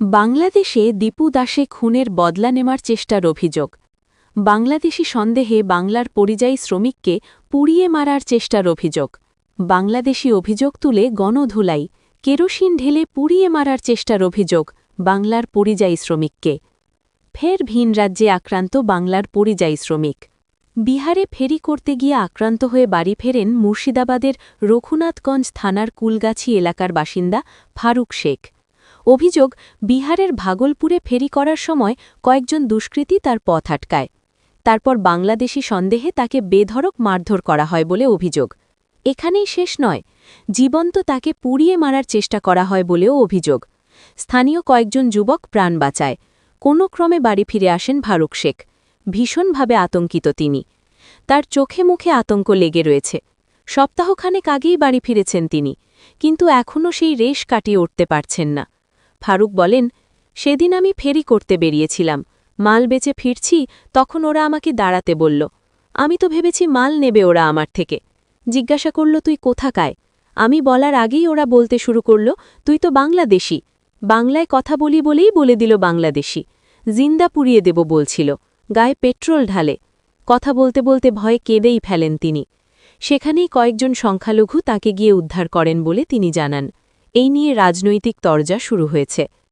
বাংলাদেশে দীপু দাসে খুনের বদলা নেমার চেষ্টার অভিযোগ। বাংলাদেশি সন্দেহে বাংলার পরিযায়ী শ্রমিককে পুড়িয়ে মারার চেষ্টার অভিযোগ। বাংলাদেশি অভিযোগ তুলে গণধুলাই, কেরোসিন ঢেলে পুড়িয়ে মারার চেষ্টার অভিযোগ বাংলার পরিযায়ী শ্রমিককে। ফের ভিন রাজ্যে আক্রান্ত বাংলার পরিযায়ী শ্রমিক। বিহারে ফেরি করতে গিয়ে আক্রান্ত হয়ে বাড়ি ফেরেন মুর্শিদাবাদের রঘুনাথগঞ্জ থানার কুলগাছি এলাকার বাসিন্দা ফারুক শেখ। অভিযোগ, বিহারের ভাগলপুরে ফেরি করার সময় কয়েকজন দুষ্কৃতী তার পথ আটকায়। তারপর বাংলাদেশি সন্দেহে তাকে বেধড়ক মারধর করা হয় বলে অভিযোগ। এখানেই শেষ নয়, জীবন্ত তাকে পুড়িয়ে মারার চেষ্টা করা হয় বলেও অভিযোগ। স্থানীয় কয়েকজন যুবক প্রাণ বাঁচায়। কোনো ক্রমে বাড়ি ফিরে আসেন ফারুক শেখ। ভীষণভাবে আতঙ্কিত তিনি। তার চোখে মুখে আতঙ্ক লেগে রয়েছে। সপ্তাহখানেক আগেই বাড়ি ফিরেছেন তিনি, কিন্তু এখনও সেই রেশ কাটিয়ে উঠতে পারছেন না। ফারুক বলেন, সেদিন আমি ফেরি করতে বেরিয়েছিলাম। মাল বেচে ফিরছি, তখন ওরা আমাকে দাঁড়াতে বলল। আমি তো ভেবেছি মাল নেবে ওরা আমার থেকে। জিজ্ঞাসা করল, তুই কোথাকায়? আমি বলার আগেই ওরা বলতে শুরু করল, তুই তো বাংলাদেশি। বাংলায় কথা বলি বলেই বলে দিল বাংলাদেশি। জিন্দা পুড়িয়ে দেব বলছিল। গায়ে পেট্রোল ঢালে। কথা বলতে বলতে ভয়ে কেঁদেই ফেলেন তিনি। সেখানেই কয়েকজন সংখ্যালঘু তাকে গিয়ে উদ্ধার করেন বলে তিনি জানান। এই নিয়ে রাজনৈতিক তরজা শুরু হয়েছে।